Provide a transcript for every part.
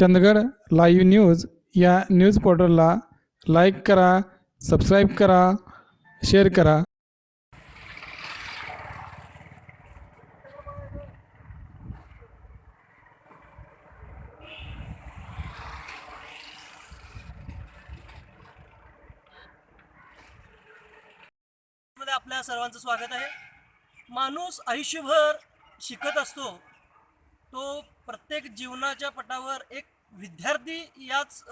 Chandgad live news या news पोर्टलला like करा सबस्क्राईब करा शेअर करा. मध्ये आपल्या सर्वांचं स्वागत आहे. माणूस आयुष्यभर शिकत असतो. तो प्रत्येक जीवनाच्या पटावर एक विद्यार्थी याच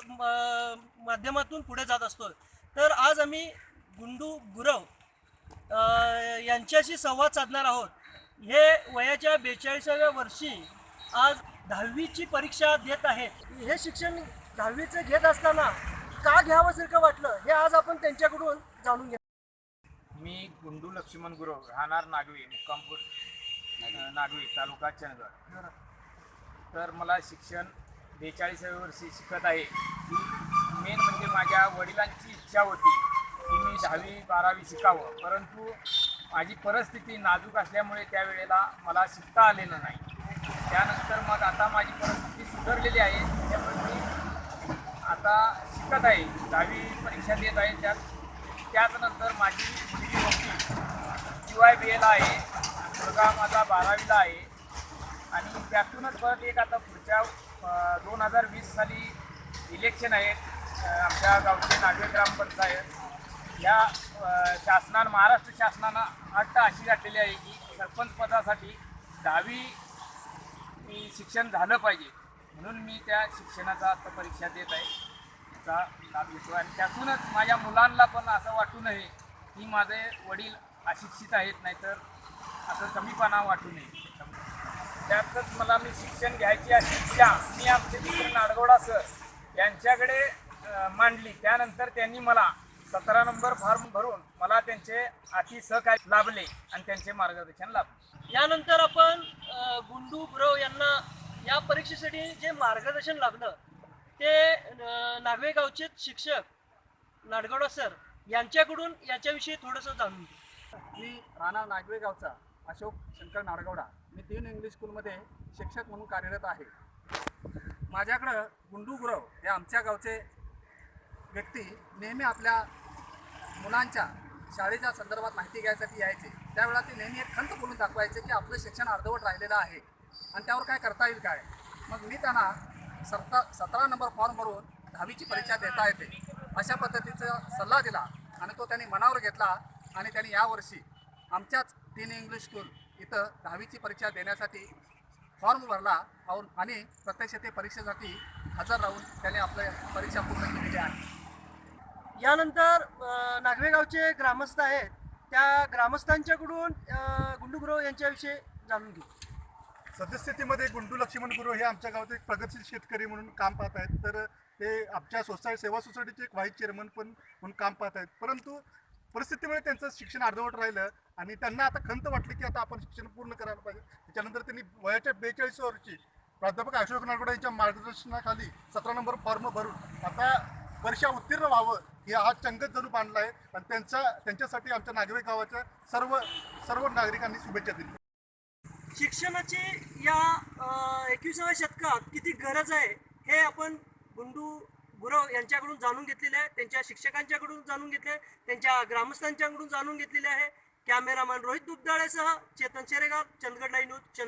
माध्यमातून पुढे जात असतो तर आज आम्ही गुंडू गुरव यांच्याशी संवाद साधणार आहोत. हे वयाच्या बेचाळीसाव्या वर्षी आज दहावीची परीक्षा देत आहेत. हे शिक्षण दहावीचं घेत असताना का घ्यावंसारखं वाटलं हे आज आपण त्यांच्याकडून जाणून घेऊ मी गुंडू लक्ष्मण गुरव राहणार नागवे मुक्काम पोस्ट अ, नागवे तालुका चंदगड तर मला शिक्षण बेचाळीसाव्या वर्षी शिकत आहे. मेन म्हणजे माझ्या वडिलांची इच्छा होती की मी दहावी बारावी शिकावं. परंतु माझी परिस्थिती नाजूक असल्यामुळे त्यावेळेला मला शिकता आलेलं नाही. त्यानंतर मग आता माझी परिस्थिती सुधारलेली आहे. त्यामुळे मी आता शिकत आहे. दहावी परीक्षा देत आहे. त्यात त्याचनंतर माझी मुलगी होती. टी वाय बी एला आहे. मुलगा माझा बारावीला आहे. आणि त्यातूनच परत एक आता पुढच्या दोन हजार वीस साली इलेक्शन आहेत आमच्या गावचे नागवे ग्रामपंचायत. या शासनानं महाराष्ट्र शासनानं अट्ट अशी घातलेली आहे की सरपंच पदासाठी दहावी मी शिक्षण झालं पाहिजे. म्हणून मी त्या शिक्षणाचा आता परीक्षा देत आहे. त्याचा लाभ घेतो. आणि त्यातूनच माझ्या मुलांना पण असं वाटू नये की माझे वडील अशिक्षित आहेत नाहीतर असं कमीपणा वाटू नये. त्यातच मला मी शिक्षण घ्यायची अशी इच्छा मी आमचे मित्र नाडगोडा सर यांच्याकडे मांडली. त्यानंतर त्यांनी मला सतरा नंबर फॉर्म भरून मला त्यांचे अति सहकार्य लाभले आणि त्यांचे मार्गदर्शन लाभले. यानंतर आपण गुंडू गुरव यांना या परीक्षेसाठी जे मार्गदर्शन लाभलं ते अ, नागवे गावचे शिक्षक नाडगौडा सर यांच्याकडून याच्याविषयी थोडंसं जाणून घेऊ. मी राणा नागवे गावचा. अशोक शंकर नाडगौडा मी तीन इंग्लिश स्कूलमध्ये शिक्षक म्हणून कार्यरत आहे. माझ्याकडं गुंडू गुरव हे आमच्या गावचे व्यक्ती नेहमी आपल्या मुलांच्या शाळेच्या संदर्भात माहिती घ्यायसाठी यायचे. त्यावेळेला ते नेहमी एक खंत बोलून दाखवायचे की आपलं शिक्षण अर्धवट राहिलेलं आहे. आणि त्यावर काय करता येईल काय? मग मी त्यांना सत्ता सतरा नंबर फॉर्म भरून दहावीची परीक्षा देता येते. अशा पद्धतीचा सल्ला दिला आणि तो त्यांनी मनावर घेतला आणि त्यांनी यावर्षी आमच्याच तीन इंग्लिश स्कूल इथं दहावीची परीक्षा देण्यासाठी फॉर्म भरला. और आणि प्रत्यक्ष ते परीक्षेसाठी हजर राहून त्याने आपलं परीक्षा पूर्ण केलेली आहे यानंतर अ, नागवे गावचे ग्रामस्थ आहेत. त्या ग्रामस्थांच्याकडून अ, गुंडू गुरव यांच्याविषयी जाणून घेऊ. सद्यस्थितीमध्ये गुंडू लक्ष्मण गुरु हे आमच्या गावात एक प्रगतशील शेतकरी म्हणून काम पाहत आहेत. तर ते आमच्या सोसायटी सेवा सोसायटीचे एक व्हाईस चेअरमन पण म्हणून काम पाहत आहेत. परंतु परिस्थितीमुळे त्यांचं शिक्षण अर्धवट राहिलं आणि त्यांना आता खंत वाटली की आता आपण शिक्षण पूर्ण करायला पाहिजे. त्याच्यानंतर त्यांनी वयाच्या बेचाळीस वर्षी प्राध्यापक अशोक नागोडे यांच्या मार्गदर्शनाखाली सतरा नंबर फॉर्म भरून आता परीक्षा उत्तीर्ण व्हावं हे हा चंगत जणू बांधला आहे आणि त्यांचा त्यांच्यासाठी आमच्या नागरिक गावाच्या सर्व सर्व नागरिकांनी शुभेच्छा दिली शिक्षणाची या एकविसाव्या शतकात किती गरज आहे हे आपण गुंडू गुरव यांच्याकडून जाणून घेतलेले आहे. त्यांच्या शिक्षकांच्याकडून जाणून घेतले त्यांच्या ग्रामस्थांच्याकडून जाणून घेतलेले आहे. कॅमेरामॅन रोहित दुबदाळेसह चेतन शेरेगाव चंदगड लाईन न्यूज चंदगड.